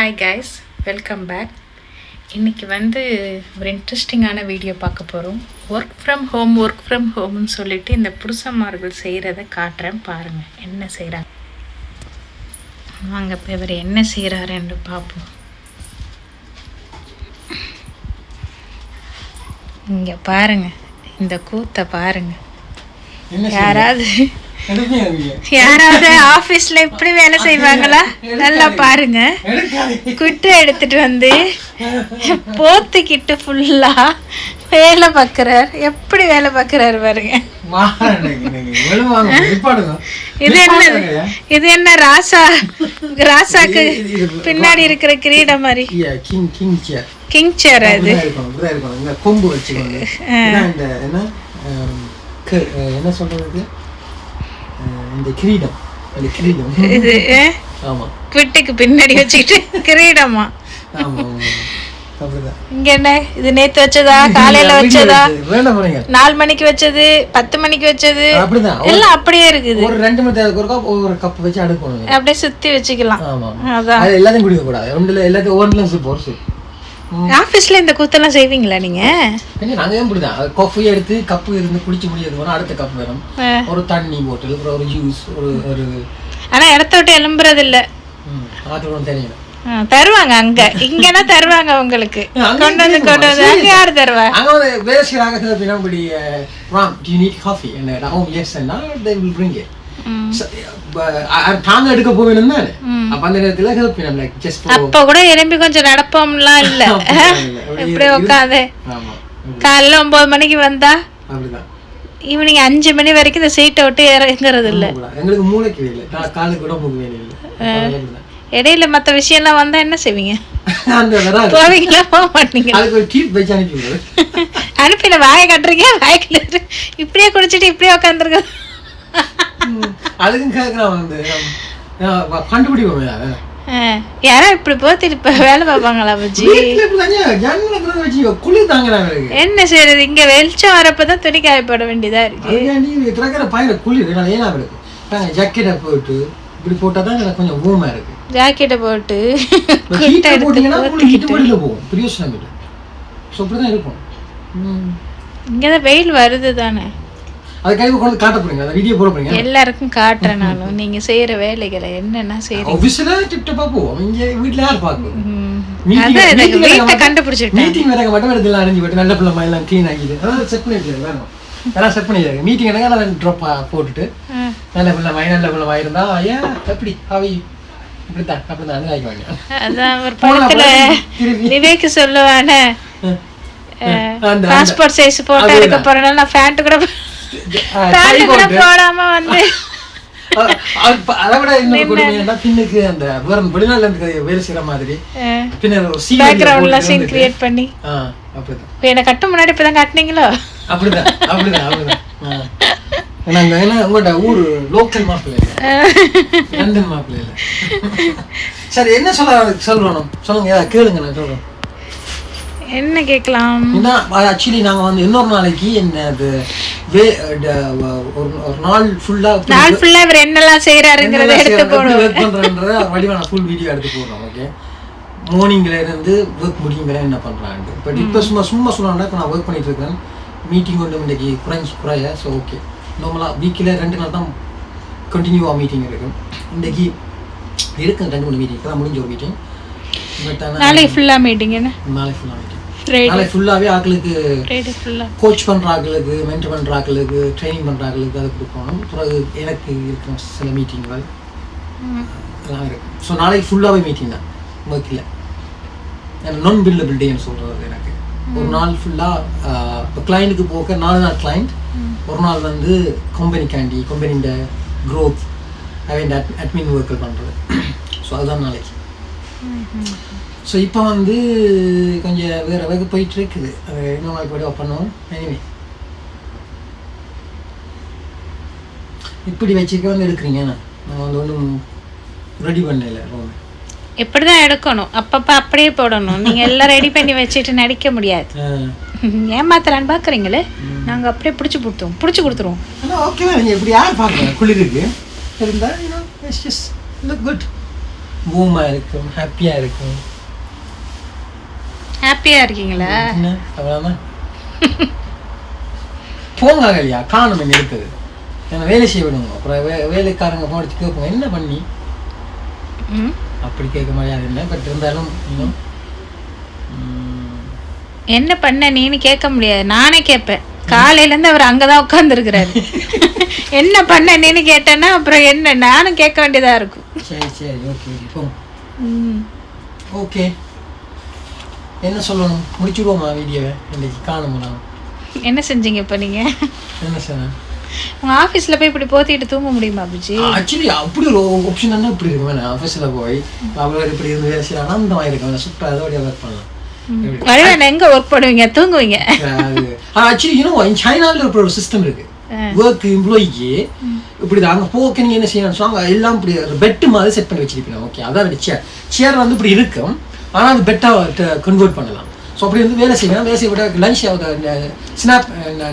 Hi guys welcome back இன்னைக்கு வந்து ஒரு இன்ட்ரெஸ்டிங்கான வீடியோ பார்க்க போகிறோம் work from home work from ஹோம்னு சொல்லிட்டு இந்த புருஷன்மார்கள் செய்கிறத காட்டுறேன். பாருங்கள் என்ன செய்கிறாங்க வாங்க இப்போ இவர் என்ன செய்கிறாருன்னு பார்ப்போம். இங்கே பாருங்க இந்த கூத்தை பாருங்க. யாராவது யாராவது ஆஃபீஸில் இப்படி வேலை செய்வாங்களா? நல்லா பாருங்க. குட்டை எடுத்துட்டு வந்து போத்துக்கிட்டு ஃபுல்லா வேலை பார்க்குறார் எப்படி வேலை பார்க்குறாரு பாருங்க. இது என்ன இது என்ன ராசா ராசாக்கு பின்னாடி இருக்கிற கிரீடம் மாதிரி. கிங் சேர் அது. கொம்பு வச்சுக்கோங்க. என்ன சொல்றது? இந்த கிரீடம். கிரீடம். இது ஆமா. குட்டிக்கு பின்னாடி வச்சுக்கிட்டு கிரீடமா? ஆமா இங்க என்ன? இது நேத்து வச்சதா? காலையில வச்சதா? நாலு மணிக்கு வச்சது பத்து மணிக்கு வச்சது. எல்லாம் அப்படியே இருக்குது. ஒரு ரெண்டு மணி நேரத்துக்கு ஒரு கப் வச்சு அடுக்கணும். அப்படியே சுத்தி வச்சுக்கலாம். அதான். அது எல்லாத்தையும் குடிக்க கூடாது ரெண்டுல எல்லாத்தையும் ஒவ்வொன்றுல ஒரு ஆபீஸ்ல இந்த கூத்தெல்லாம் செய்வீங்களா நீங்க? நாங்க ஏன் இப்படிதான்? காஃபி எடுத்து கப்பு இருந்து குடிச்சு முடியாது அடுத்த கப் வேணும். அஹ், ஒரு தண்ணி போட்டல் அப்புறம் ஒரு ஜூஸ் ஒரு ஒரு ஆனா இடத்த விட்டு எழும்புறது இல்ல ம், அது ஒன்று தெரியும் தருவாங்க அங்க. இங்கன்னா தருவாங்க உங்களுக்கு. கொண்டு வந்து கொண்டு வந்து. அங்க யாரு தருவா? அங்க வந்து சில பேர். இப்படி Ram do you need coffee என்ன ஓ எஸ் என்ன தே வில் பிரிங் இட் ம். தாங்க எடுக்க போவேணும் தானே அப்ப அந்த நேரத்துல ஹெல்ப் பண்ணலாம் லைக் ஜஸ்ட் அப்ப கூட எழும்பி கொஞ்சம் நடப்போம்லாம் இல்ல. இப்படி உட்காந்து. காலைல ஒன்பது மணிக்கு வந்தா அப்படிதான். ஈவினிங் அஞ்சு மணி வரைக்கும் இந்த சீட்டை விட்டு இறங்குறது இல்ல. எங்களுக்கு மூளைக்கு கா- காலுக்கு கூட மூக்கு இல்லை. அப்படிதான். இடையில மத்த விஷயம்லாம் வந்தா என்ன செய்வீங்க? போவீங்களா போக மாட்டீங்க அதுக்கு ஒரு ட்ரீட் வச்சு அனுப்பி விடுறது அனுப்பின வாயை கட்டுறீங்க வாயை கட்டுறது இப்படியே குடிச்சிட்டு இப்படியே உட்காந்துருக்க. அதுக்கும் கேட்கறான் வந்து. நான் கண்டுபிடிப்போமே அதை. யாரோ இப்படி போத்திட்டு இப்ப வேலை பார்ப்பாங்களா பஜ்ஜி? குளிர் தாங்குறாங்க. என்ன செய்யறது இங்க வெளிச்சம் வரப்பதான் துணி காயப்பட வேண்டியதா இருக்கு. இங்க குளிர் ஜாக்கெட்டை போட்டு இப்படி போட்டா தான் எனக்கு கொஞ்சம் warm-ஆ இருக்கு. ஜாக்கெட்டை போட்டு போட்டீங்கன்னா போகும். பிரியோசனம் இல்லை ஸோ அப்படிதான் இருக்கும். ம். இங்கதான் வெயில் வருது தானே அது கைவு கொண்டு காட்ட போறீங்க அந்த வீடியோ போட போறீங்க எல்லாருக்கும் காட்டுறனாலும் நீங்க செய்யற வேலைகளை என்னென்ன செய்யறீங்க ஆஃபீஸில் டிப்டப்பா போவோம். இங்க வீட்டுல யார் meeting வீட்டை கண்டுபிடிச்சிட்டேன். மீட்டிங் வேற மட்டும் எடுத்துலாம் அரைஞ்சு போட்டு நல்ல பிள்ளை எல்லாம் க்ளீன் ஆகிது செட் பண்ணி வேணும். எல்லாம் செட் பண்ணி மீட்டிங் எனக்கு நான் ட்ராப் போட்டுட்டு. நல்ல பிள்ளை மை நல்ல பிள்ளை இருந்தா ஐயா எப்படி? அவை இப்படித்தான் அப்படிதான் அது ஆகிக்குவாங்க அதான் ஒரு படத்துல விவேக் சொல்லுவானே பாஸ்போர்ட் சைஸ் போட்டோ எடுக்க போறேன்னா நான் கூட போடாம வந்து அ- அ- அதை விட இன்னொரு கொடுமை என்ன பின்னுக்கு அந்த வேற வெளிநாட்டுல இருந்து வேலை செய்யற மாதிரி பேக்ரவுண்ட்ல சீன் கிரியேட் பண்ணி அப்படிதான் என்ன கட்ட முன்னாடி இப்பதான் காட்டுனீங்களோ அப்படிதான் அப்படிதான் அப்படிதான். நாங்க ஏன்னா உங்கள்ட்ட ஊர் லோக்கல் மாப்பிள்ளை லண்டன் மாப்பிள்ளை சரி என்ன சொல்ல சொல்லணும் சொல்லுங்க ஏதாவது கேளுங்க நான் சொல்றேன் என்ன கேட்கலாம் ஆக்சுவலி நாங்க வந்து இன்னொரு நாளைக்கு என்ன அது ஒரு ஒரு நாள் ஃபுல்லா நாள் ஃபுல்லா இவர் என்னெல்லாம் செய்யறாருங்கிறத எடுத்து பண்றன்ற வடிவான ஃபுல் வீடியோ எடுத்து போடுறோம் ஓகே மார்னிங்ல இருந்து ஒர்க் முடியும் வரை என்ன பட் இப்போ சும்மா சும்மா சொல்லணும்னா இப்போ நான் ஒர்க் பண்ணிட்டு இருக்கேன் மீட்டிங் ஒன்று இன்னைக்கு குறைஞ்சி குறைய ஸோ ஓகே நார்மலாக வீக்கில் ரெண்டு நாள் தான் கண்டினியூவாக மீட்டிங் இருக்கும். இன்னைக்கு இருக்கு ரெண்டு மூணு மீட்டிங் தான் முடிஞ்ச ஒரு மீட்டிங் பட் நாளைக்கு ஃபுல்லா மீட்டிங் என்ன? நாளை ஃபுல்லாக மீட்டிங் நாளை ஃபுல்லாகவே ஃபுல்லா கோச் பண்ணுற ஆட்களுக்கு மென்டர் பண்ணுற ஆட்களுக்கு ட்ரைனிங் பண்ணுற ஆட்களுக்கு அதை கொடுக்கணும். பிறகு எனக்கு இருக்கிற சில மீட்டிங்கள் எல்லாம் இருக்கும் ஸோ நாளைக்கு ஃபுல்லாகவே மீட்டிங் தான். ஒர்க்கில் நான் பில்லபிள் டேன்னு சொல்கிறது எனக்கு. ஒரு நாள் ஃபுல்லாக இப்போ கிளைண்ட்டுக்கு போக நாலு நாள் கிளைண்ட் ஒரு நாள் வந்து கம்பெனிக்காண்டி கம்பெனியோட க்ரோத் அவன் அட்மின் ஒர்க்கல் பண்ணுறது ஸோ அதுதான் நாளைக்கு. ஸோ இப்போ வந்து கொஞ்சம் வேறு வகை போயிட்டு இருக்குது அது இன்னும் கூட பண்ணுவோம்? எனிவே இப்படி வச்சுக்க வந்து எடுக்கிறீங்க நான் வந்து ஒன்றும் ரெடி பண்ணல ரூம் இப்படிதான் எடுக்கணும். அப்பப்ப அப்படியே போடணும். நீங்க எல்லாம் ரெடி பண்ணி வச்சுட்டு நடிக்க முடியாது. ஏமாத்தலான்னு பாக்குறீங்களே நாங்க அப்படியே பிடிச்சு கொடுத்துருவோம் பிடிச்சு கொடுத்துருவோம். ஆனால் ஓகே ஓகேவா நீங்கள் இப்படி யார் பார்க்குறேன் குளிருக்கு. இருந்தால் லுக் குட் பூமாக இருக்கும் ஹாப்பியாக இருக்கும். ஹாப்பியாக இருக்கீங்களா? என்ன? போங்க இல்லையா காணும் என்ன இருக்குது ஏன்னா வேலை செய்ய விடுங்க. அப்புறம் வே வேலைக்காரங்க போன் அடிச்சு கேட்போங்க என்ன பண்ணி? ம். அப்படி கேட்க முடியாது இல்லை பட் இருந்தாலும் இன்னும். என்ன பண்ண நீன்னு கேட்க முடியாது. நானே கேட்பேன். காலையிலேருந்து அவர் அங்கே தான் உட்காந்துருக்கிறாரு என்ன பண்ண நீன்னு கேட்டேன்னா அப்புறம் என்ன? நானும் கேட்க வேண்டியதாக இருக்கும். சரி சரி. Okay okay. என்ன சொல்லணும்? முடிச்சுடுவோமா வீடியோவை? இன்னைக்கு காணுங்களா என்ன செஞ்சீங்க இப்போ நீங்கள் என்ன சொன்னேன் உங்கள் ஆஃபீஸில் போய் இப்படி போத்திட்டு தூங்க முடியுமா அபிஜி? ஆக்சுவலி அப்படி ஒரு ஆப்ஷன் தானே இப்படி இருக்கும். வேணா ஆஃபீஸில் போய் அவ்வளோ இப்படி இருந்து செய்ய ஆனந்தமாக இருக்கும் சூப்பராக அதோடய ஒர்க் பண்ணலாம்? வழிவேல எங்கே ஒர்க் பண்ணுவீங்க? தூங்குவீங்க? ஆக்சுவலி இன்னும் சைனாவில் இருக்கிற ஒரு சிஸ்டம் இருக்கு. ஒர்க் எம்ப்ளாயிக்கு இப்படி அங்கே போக்க நீங்கள் என்ன செய்யணும்னு சொன்னாங்க எல்லாம் இப்படி பெட்டு மாதிரி செட் பண்ணி வச்சிருப்பீங்க. ஓகே அதான் சேர் சேர் வந்து இப்படி இருக்கும். ஆனால் அது பெட்டாக கன்வெர்ட் பண்ணலாம். ஸோ அப்படி வந்து வேலை செய்வேன் வேலை செய்ய விட லஞ்ச் ஸ்னாப்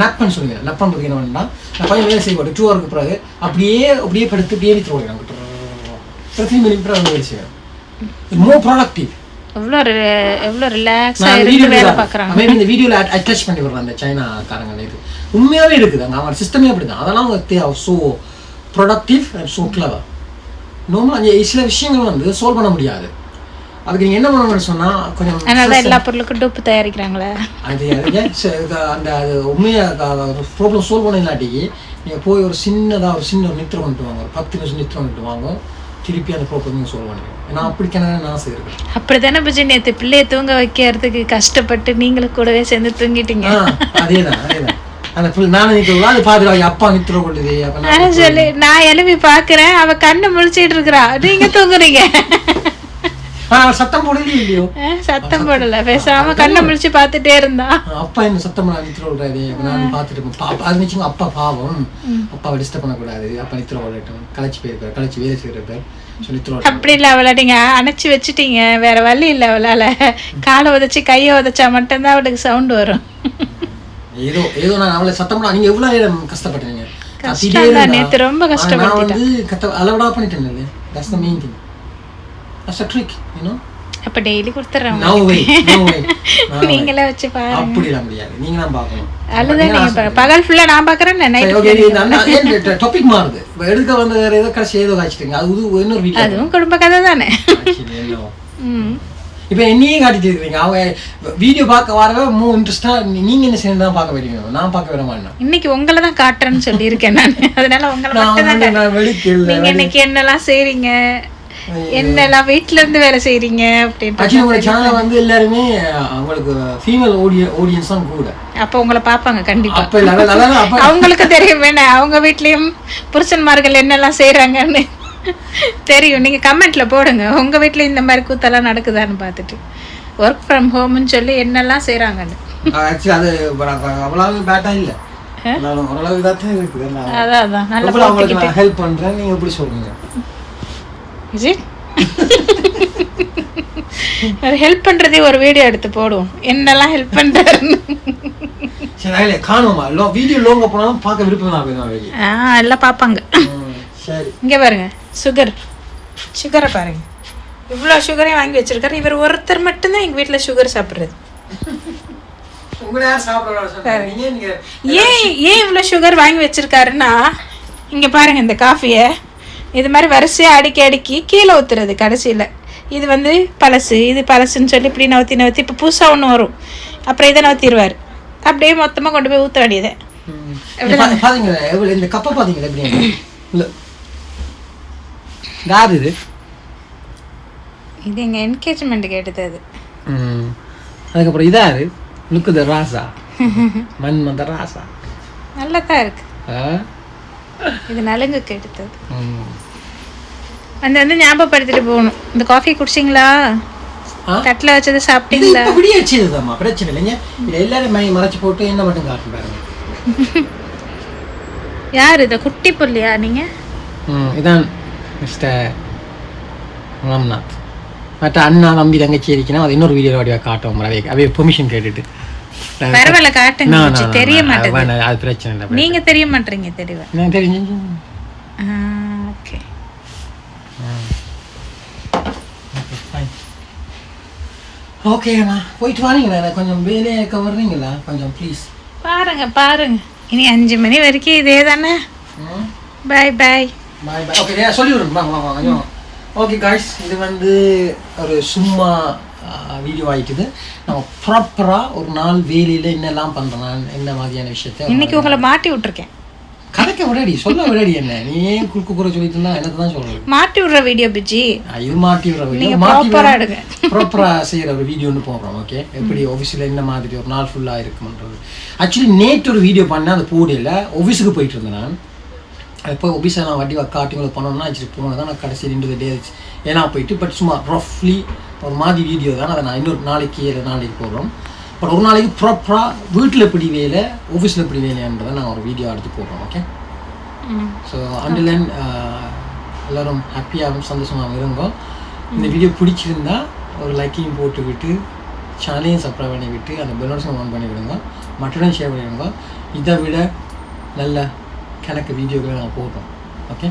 நப்பன்னு சொல்லுவேன் நப்பன் என்ன பண்ணா நான் பையன் வேலை செய்ய டூ ஹவருக்கு பிறகு அப்படியே அப்படியே படுத்து அப்படியே நிறுத்தி விடுவேன் த்ரீ மினிட் பிறகு வேலை செய்வேன். மோர் ப்ராடக்டிவ் எவ்வளோ எவ்வளோ ரிலாக்ஸாக நான் இருந்து வீடியோ வேலை பார்க்குறாங்க. மேபி இந்த வீடியோல அட்டாச் பண்ணி விடுறேன் அந்த சைனாக்காரங்க இது. உண்மையாவே இருக்குது. அங்க அவன் சிஸ்டமே அப்படிதான். அதெல்லாம் they are so productive so clever நார்மலாக சில விஷயங்கள் வந்து சால்வ் பண்ண முடியாது. அதுக்கு நீங்க என்ன பண்ணணும்னு சொன்னா கொஞ்சம் அதனால தான் எல்லா பொருளுக்கும் டூப்பு தயாரிக்கிறாங்களே. அது அந்த அது உண்மையாக ப்ராப்ளம் சால்வ் பண்ண இல்லாட்டிக்கு நீங்கள் போய் ஒரு சின்னதாக ஒரு சின்ன ஒரு நித்திரம் கொண்டு வாங்க. ஒரு பத்து நிமிஷம் நித்திரம் கொண்டு வாங்க. திருப்பி அந்த ப்ராப்ளம் நீங்கள் சால்வ் பண்ணிடுவோம் ஏன்னா அப்படிக்கான நான் செய்யிருக்கேன் அப்படிதானே பிஜி? நேற்று பிள்ளைய தூங்க வைக்கிறதுக்கு கஷ்டப்பட்டு நீங்களும் கூடவே சேர்ந்து தூங்கிட்டீங்க. அதேதான் அதேதான். அந்த பிள்ளை நானும் நிற்கிறோம் அது அப்பா நித்திரம் கொள்ளுது நான் சொல்லி நான் எழுப்பி பார்க்குறேன் அவ கண்ணை முழிச்சிட்டு இருக்கிறா. நீங்க தூங்குறீங்க. சத்தம் போடவே இல்லையோ? சத்தம் போடல. பேசாம கண்ணை முழிச்சு பார்த்துட்டே இருந்தா. அப்பா என்ன சத்தம் பண்ண நித்திர விடுறாரு. நான் பார்த்துட்டு இருப்பேன். பா- அது வச்சுங்க அப்பா பாவம். அப்பாவை டிஸ்டர்ப் பண்ணக்கூடாது. அப்பா நித்திர விடட்டும். களைச்சு போயிருக்காரு களைச்சு வேலை விடட்டும். அப்படி இல்லை அவளை நீங்க அணைச்சி வச்சிட்டீங்க. வேற வழி இல்லை அவளால. காலை உதைச்சு கையை உதைச்சா மட்டும்தான் அவளுக்கு சவுண்ட் வரும். ஏதோ ஏதோ நான் அவளை சத்தம் பண்ண நீங்க எவ்வளவு நேரம் கஷ்டப்பட்டீங்க. நேத்து ரொம்ப கத்த அளவடா பண்ணிட்டேன் that's the main thing that's a trick you know அப்ப டெய்லி கொடுத்துட்றேன் நோ வே நோ வே நீங்களே வச்சு பாருங்க. அப்படிலாம் முடியாது. நீங்க தான் பார்க்கணும் அதுதான் நீங்க பாருங்க. பகல் ஃபுல்லா நான் பாக்குறேன் நைட் டாபிக் மாறுது? எடுக்க வந்த வேற ஏதோ கடைசி ஏதோ காய்ச்சிட்டீங்க. அது இன்னொரு வீட்டில் அதுவும் குடும்ப கதை தானே. ம். இப்போ என்னையே காட்டிட்டு இருக்கீங்க. அவங்க வீடியோ பார்க்க வரவே மூ இன்ட்ரெஸ்டா நீங்க என்ன சேர்ந்து தான் பார்க்க வரீங்க நான் பார்க்க வர மாட்டேன். இன்னைக்கு உங்களை தான் காட்டுறேன்னு சொல்லியிருக்கேன் நான். அதனால உங்களை வெடிக்கல நீங்க இன்னைக்கு என்னெல்லாம் செய்றீங்க? என்னெல்லாம் வீட்ல இருந்து வேலை செய்றீங்க அப்படின்ட்டு ஆக்சுவலி உங்களோட சேனல் வந்து எல்லாருமே அவங்களுக்கு ஃபீமேல் ஆடிய ஆடியன்ஸ் தான் கூட. அப்ப உங்களை பாப்பாங்க கண்டிப்பா. அப்ப அவங்களுக்கு தெரியும் வேணா. அவங்க வீட்லயும் புருஷன்மார்கள் என்னெல்லாம் செய்றாங்கன்னு தெரியும். நீங்க கமெண்ட்ல போடுங்க. உங்க வீட்ல இந்த மாதிரி கூத்தெல்லாம் நடக்குதான்னு பார்த்துட்டு. ஒர்க் ஃப்ரம் ஹோம்னு சொல்லி என்னெல்லாம் செய்றாங்கன்னு. ஆக்சுவலி அது அவ்வளவு பேட்டா இல்ல. ஓரளவு தான் இருக்குது. அதான் அதான். நல்லா ஹெல்ப் பண்றேன் நீங்க எப்படி சொல்றீங்க விஜய் ஹெல்ப் பண்றதே ஒரு வீடியோ எடுத்து போடுவோம். என்னெல்லாம் ஹெல்ப் பண்றாருன்னு. சரி காணுமா லோ வீடியோ லோங்க போனாலும் பார்க்க விருப்பம் நான் ஆ எல்லாம் பார்ப்பாங்க. சரி. இங்க பாருங்க சுகர் சுகரை பாருங்க. இவ்வளோ சுகரையும் வாங்கி வச்சிருக்காரு. இவர் ஒருத்தர் மட்டும்தான் எங்க வீட்ல சுகர் சாப்பிடுறது. ஏன் ஏன் இவ்வளோ சுகர் வாங்கி வச்சிருக்காருன்னா இங்க பாருங்க இந்த காஃபியை இது மாதிரி வரிசையா அடுக்கி அடுக்கி கீழே ஊத்துறது கடைசியில. இது வந்து பழசு இது பழசுன்னு சொல்லி இப்படி நவுத்தி நவுத்தி இப்போ புதுசாக ஒன்று வரும். அப்புறம் இதை நவுத்திடுவார் அப்படியே மொத்தமாக கொண்டு போய் ஊற்ற வேண்டியது. இந்த கப்பை இல்ல. யார் இது? இது எங்கள் என்கேஜ்மெண்ட்டுக்கு எடுத்தது அது. அதுக்கப்புறம் இதாரு லுக்கு த ராசா மண் மந்த ராசா நல்லா தான் இருக்கு. ஆ? இது நலுங்குக்கு எடுத்தது ம். அந்த வந்து ஞாபகப்படுத்திட்டு போகணும். இந்த காஃபி குடிச்சிங்களா? தட்டில் வச்சது சாப்பிட்டீங்களா? இப்ப விடிய வச்சதுதாம்மா. பிரச்சனை இல்லைங்க. இது எல்லாரும் மறைச்சு போட்டு என்ன மட்டும் காட்டும் பாருங்க. யார் இதை? குட்டி புள்ளியா நீங்கள் இதான் மிஸ்டர் ராம்நாத். மற்ற அண்ணா தம்பி தங்கச்சி இருக்கணும். அது இன்னொரு வீடியோ வடிவா காட்டும் அவை அவைய பெர்மிஷன் கேட்டுட்டு. பரவாயில்ல காட்டுங்க. தெரிய வேணாம், அது பிரச்சனை இல்லை நீங்க தெரிய மாட்டீங்க தெரியவா நான் தெரிஞ்சு ஓகே ஓகேண்ணா போயிட்டு வரீங்களா? கொஞ்சம் வேலையாக இருக்க வர்றீங்களா கொஞ்சம் ப்ளீஸ் பாருங்க பாருங்க. இனி அஞ்சு மணி வரைக்கும் இதே தானே? பாய் பாய் பாய் பாய் ஓகே சொல்லி விடுங்க. வாங்க கொஞ்சம். ஓகே காய்ஸ் இது வந்து ஒரு சும்மா வீடியோ ஆகிக்குது நம்ம ப்ராப்பராக ஒரு நாள் வேலையில் என்னெல்லாம் பண்ணுறோம் என்ன மாதிரியான விஷயத்தை இன்னைக்கு உங்களை மாட்டி விட்டுருக்கேன். கதைக்க விடாடி சொல்ல விடாடி என்ன? நீ ஏன் குறுக்கு குறை சொல்லிட்டு இருந்தா எனக்கு தான் சொல்றது? மாட்டி விடுற வீடியோ பிஜி. இது மாட்டி விடுற வீடியோ ப்ராப்பரா எடுங்க. ப்ராப்பராக செய்கிற ஒரு வீடியோன்னு போடுறோம் ஓகே எப்படி ஆஃபீஸில் என்ன மாதிரி ஒரு நாள் ஃபுல்லாக இருக்குமன்றது. ஆக்சுவலி நேற்று ஒரு வீடியோ பண்ணேன் அது போடையில் ஆஃபீஸுக்கு போயிட்டு இருந்தேன் நான். இப்போ ஆஃபீஸை நான் வட்டி காட்டி உங்களுக்கு பண்ணணும்னா ஆக்சுவலி போனது நான் கடைசி ரெண்டு டே ஏன்னா போயிட்டு பட் சும்மா ரஃப்லி ஒரு மாதிரி வீடியோ தான். அதை நான் இன்னொரு நாளைக்கு இல்லை நாளைக்கு போடுறோம். பட் ஒரு நாளைக்கு ப்ராப்பராக வீட்டில் எப்படி வேலை ஆஃபீஸில் எப்படி வேலைன்றதை நான் ஒரு வீடியோ எடுத்து போடுறோம் ஓகே ஸோ அண்டிலன் எல்லோரும் ஹாப்பியாகவும் சந்தோஷமாகவும் இருங்கோ. இந்த வீடியோ பிடிச்சிருந்தா ஒரு லைக்கையும் போட்டு விட்டு சேனலையும் சப்ஸ்கிரைப் பண்ணி விட்டு அந்த பெலோன்ஸும் ஆன் பண்ணி விடுங்க மற்றடையும் ஷேர் பண்ணிவிடுங்க. இதை விட நல்ல கணக்கு வீடியோக்களை நாங்கள் போடுறோம் ஓகே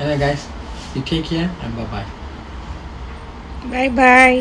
என்ன guys you take care and bye bye bye